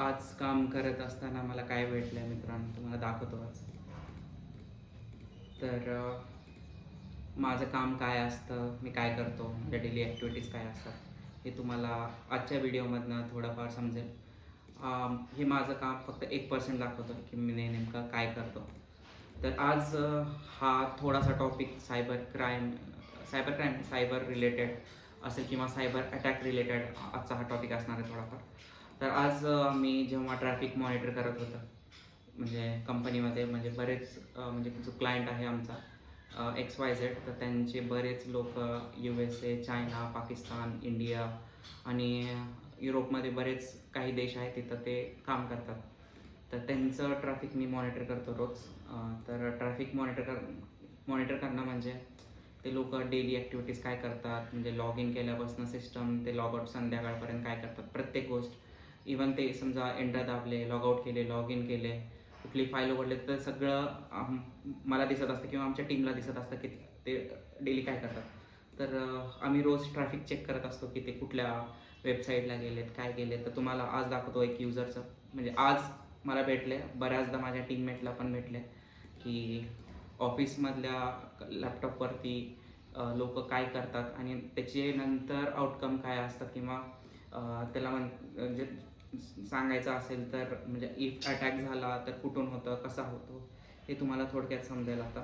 आज काम करत असताना मला काय भेटलं मित्रांनो तुम्हाला दाखवतो आज. तर माझं काम काय असतं मी काय करतो माझ्या डेली ॲक्टिव्हिटीज काय असतात हे तुम्हाला आजच्या व्हिडिओमधनं थोडंफार समजेल. हे माझं काम फक्त एक पर्सेंट दाखवतं की मी नेमकं काय करतो. तर आज हा थोडासा topic cyber crime cyber crime cyber related असेल किंवा सायबर अटॅक रिलेटेड आजचा हा टॉपिक असणार आहे थोडाफार. तर आज मी जेव्हा ट्रॅफिक मॉनिटर करत होतं म्हणजे कंपनीमध्ये म्हणजे बरेच म्हणजे जो क्लायंट आहे आमचा एक्स वाय झेड तर त्यांचे बरेच लोक U S A China Pakistan India आणि युरोपमध्ये बरेच काही देश आहेत तिथं ते काम करतात. तर त्यांचं ट्रॅफिक मी मॉनिटर करतो रोज. तर ट्रॅफिक मॉनिटर कर मॉनिटर करणं म्हणजे ते लोक डेली ॲक्टिव्हिटीज काय करतात म्हणजे लॉग इन केल्यापासून सिस्टम ते लॉग आउट संध्याकाळपर्यंत काय करतात प्रत्येक गोष्ट. इवन ते समजा एंटर दाबले लॉगआउट केले लॉग इन केले कुठली फाईल उघडले तर सगळं मला दिसत असतं किंवा आमच्या टीमला दिसत असतं की ते डेली काय करतात. तर आम्ही रोज ट्रॅफिक चेक करत असतो की ते कुठल्या वेबसाईटला गेलेत काय गेले तर तुम्हाला आज दाखवतो एक युजरचं म्हणजे आज मला भेटले बऱ्याचदा माझ्या टीममेटला पण भेटले की ऑफिसमधल्या लॅपटॉपवरती लोक काय करतात आणि त्याचे नंतर आउटकम काय असतात किंवा त्याला म्हण म्हणजे सांगायचं असेल तर म्हणजे इफ अटॅक झाला तर कुठून होतं कसा होतो हे तुम्हाला थोडक्यात समजेल आता.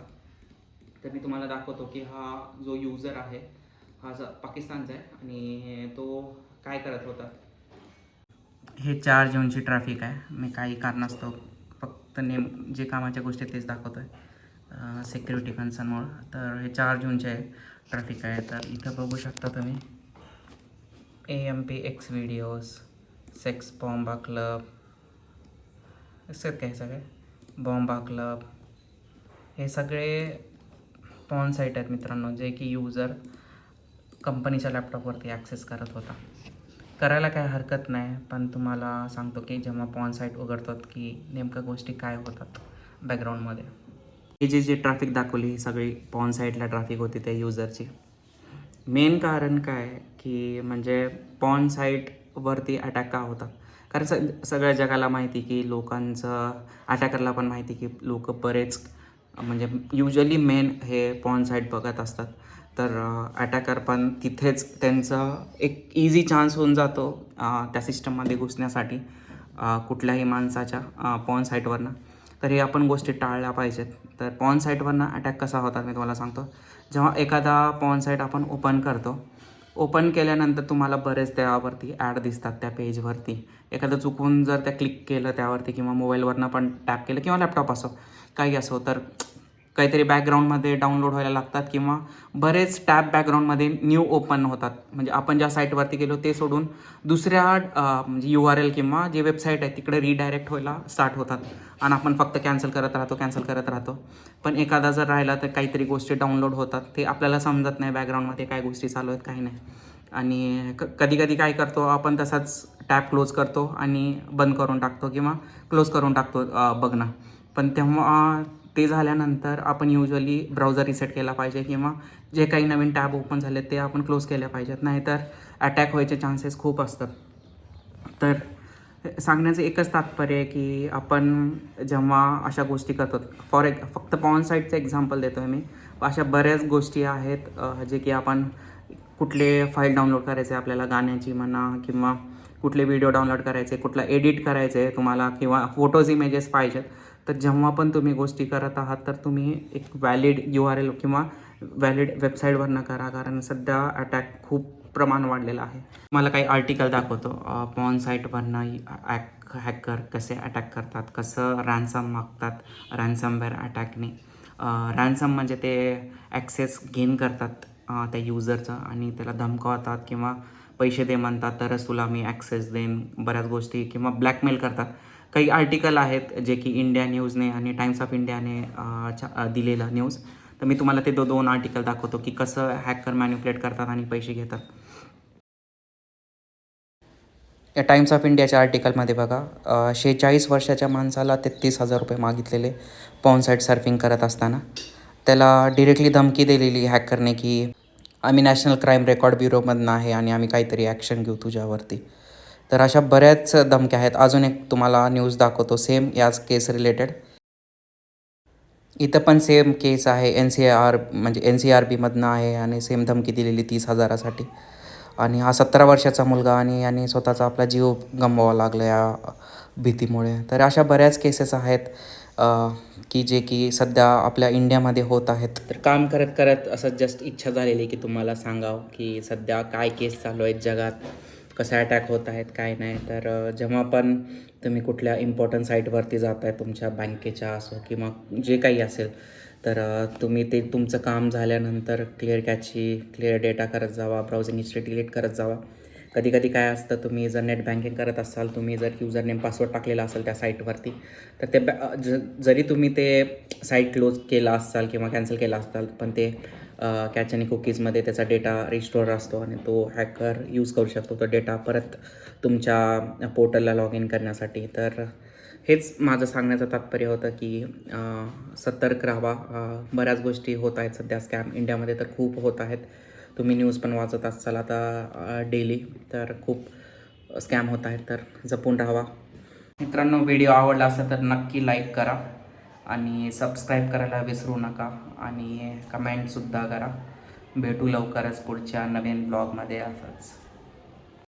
तर मी तुम्हाला दाखवतो की हा जो युजर आहे हा ज पाकिस्तानचा आहे आणि तो काय करत होता? हे चार जूनची ट्रॅफिक आहे. मी काही कारणास्तव फक्त नेम जे कामाच्या गोष्टी आहेत तेच दाखवतो आहे सिक्युरिटी कन्सर्नमुळं तर हे चार जूनचे ट्रॅफिक आहे. तर इथं बघू शकता तुम्ही. A M P X videos sex बॉम्बा club असं काय सगळे? बॉम्बा क्लब हे सगळे पॉन साईट आहेत मित्रांनो जे की युजर कंपनीच्या लॅपटॉपवरती ॲक्सेस करत होता. करायला काय हरकत नाही पण तुम्हाला सांगतो की जेव्हा पॉन साईट उघडतात की नेमक्या गोष्टी काय होतात बॅकग्राऊंडमध्ये ही जी जी ट्रॅफिक दाखवली ही सगळी पॉन साईटला ट्रॅफिक होती त्या युजरची मेन कारण काय की म्हणजे पॉन वरती अटॅक का होतात? कारण स सगळ्या जगाला माहिती की लोकांचं अटॅकरला पण माहिती की लोक बरेच म्हणजे युजली मेन हे पॉन साईट बघत असतात. तर अटॅकर पण तिथेच त्यांचा एक इझी चान्स होऊन जातो त्या सिस्टममध्ये घुसण्यासाठी कुठल्याही माणसाच्या पॉन साईटवरनं तर हे आपण गोष्टी टाळल्या पाहिजेत. तर पॉन साईटवरनं अटॅक कसा होतात मी तुम्हाला सांगतो. जेव्हा एखादा पॉन साईट आपण ओपन करतो ओपन केल्यानंतर तुम्हाला बरेच त्यावरती ॲड दिसतात त्या पेजवरती. एखादं चुकून जर त्या क्लिक केलं त्यावरती किंवा मोबाईलवरनं पण टॅप केलं किंवा लॅपटॉप असो काही असो तर काहीतरी बॅकग्राऊंडमध्ये डाउनलोड व्हायला लागतात किंवा बरेच टॅब बॅकग्राऊंडमध्ये न्यू ओपन होतात. म्हणजे आपण ज्या साईटवरती गेलो ते सोडून दुसऱ्या म्हणजे यू आर एल किंवा जे वेबसाईट आहे तिकडे रिडायरेक्ट व्हायला स्टार्ट होतात. आणि आपण फक्त कॅन्सल करत राहतो कॅन्सल करत राहतो. पण एखादा जर राहिला तर काहीतरी गोष्टी डाउनलोड होतात. ते आपल्याला समजत नाही बॅकग्राऊंडमध्ये काय गोष्टी चालू आहेत काही नाही. आणि क कधी कधी काय करतो आपण तसाच टॅब क्लोज करतो आणि बंद करून टाकतो किंवा क्लोज करून टाकतो बघणं. पण तेव्हा ते झाल्यानंतर आपण युजली ब्राउझर रिसेट केला पाहिजे किंवा जे काही नवीन टॅब ओपन झाले ते आपण क्लोज केले पाहिजेत. नाहीतर अटॅक व्हायचे चान्सेस खूप असतात. तर सांगण्याचं एकच तात्पर्य आहे की आपण जेव्हा अशा गोष्टी करतो फॉर एक फक्त पॉन साईटचं एक्झाम्पल देतो आहे मी. अशा बऱ्याच गोष्टी आहेत जे की आपण कुठले फाईल डाउनलोड करायचे आपल्याला गाण्याची म्हणा किंवा कुठले व्हिडिओ डाउनलोड करायचे कुठला एडिट करायचे तुम्हाला किंवा फोटोज इमेजेस पाहिजेत. तर जेव्हा पण तुम्ही गोष्टी करत आहात तर तुम्ही एक व्हॅलिड यू आर एल किंवा व्हॅलिड वेबसाईटवरनं करा कारण सध्या अटॅक खूप प्रमाण वाढलेलं आहे. मला काही आर्टिकल दाखवतो पॉन साईटवरनं ॲक हॅकर कसे अटॅक करतात कसं रॅन्सम मागतात रॅन्समवेअर अटॅकने रॅन्सम म्हणजे ते ॲक्सेस गेन करतात त्या युजरचं आणि त्याला धमकावतात किंवा पैसे दे म्हणतात तरच तुला मी ॲक्सेस देईन बऱ्याच गोष्टी किंवा ब्लॅकमेल करतात. काही आर्टिकल आहेत जे की इंडिया न्यूजने आणि टाइम्स ऑफ इंडियाने दिलेलं न्यूज तर मी तुम्हाला ते दो दोन आर्टिकल दाखवतो की कसं हॅकर मॅन्युप्लेट करतात आणि पैसे घेतात. या टाइम्स ऑफ इंडियाच्या आर्टिकलमध्ये बघा शेहेचाळीस वर्षाच्या माणसाला तेहतीस हजार रुपये मागितलेले पॉनसाईट सर्फिंग करत असताना. त्याला डिरेक्टली धमकी दिलेली हॅकरने की आम्ही नॅशनल क्राईम रेकॉर्ड ब्युरोमधनं आहे आणि आम्ही काहीतरी ॲक्शन घेऊ तुझ्यावरती. तर अशा बऱ्याच धमक्या आहेत. अजून एक तुम्हाला न्यूज दाखवतो. सेम याच केस रिलेटेड इथं पण सेम केस आहे. एन सी आर म्हणजे एन सी आर बीमधनं आहे आणि सेम धमकी दिलेली तीस हजारासाठी. आणि हा सतरा वर्षाचा मुलगा आणि याने स्वतःचा आपला जीव गमवावा लागला या भीतीमुळे. तर अशा बऱ्याच केसेस आहेत की जे की सध्या आपल्या इंडियामध्ये होत आहेत. तर काम करत करत असं जस्ट इच्छा झालेली की तुम्हाला सांगावं की सध्या काय केस चालू आहेत जगात. कसा अटॅक होत आहेत काय नाही. तर जेव्हा पण तुम्ही कुठल्या इम्पॉर्टंट साईटवरती जात आहे तुमच्या बँकेच्या असो किंवा जे काही असेल तर तुम्ही ते तुमचं काम झाल्यानंतर क्लिअर कॅची क्लिअर डेटा करत जावा ब्राउझिंग हिस्ट्री डिलीट करत जावा. कधी कधी काय असतं तुम्ही जर नेट बँकिंग करत असाल तुम्ही जर युजर नेम पासवर्ड टाकलेला असेल त्या साईटवरती तर ते बॅ- ज जरी तुम्ही ते साईट क्लोज केला असाल किंवा कॅन्सल केला असाल पण ते कॅच आणि कुकीजमध्ये त्याचा डेटा रिस्टोअर असतो आणि तो हॅकर यूज करू शकतो तो डेटा परत तुमच्या पोर्टलला लॉग इन करण्यासाठी. तर हेच माझं सांगण्याचं तात्पर्य होतं की सतर्क राहावा. बऱ्याच गोष्टी होत आहेत सध्या स्कॅम इंडियामध्ये तर खूप होत आहेत. तुम्ही न्यूज पण वाचत असाल आता डेली तर खूप स्कॅम होत आहेत तर जपून राहावा. मित्रांनो व्हिडिओ आवडला असेल तर नक्की लाईक करा आणि सबस्क्राईब करायला विसरू नका आणि कमेंटसुद्धा करा. भेटू लवकरच पुढच्या नवीन ब्लॉगमध्ये असंच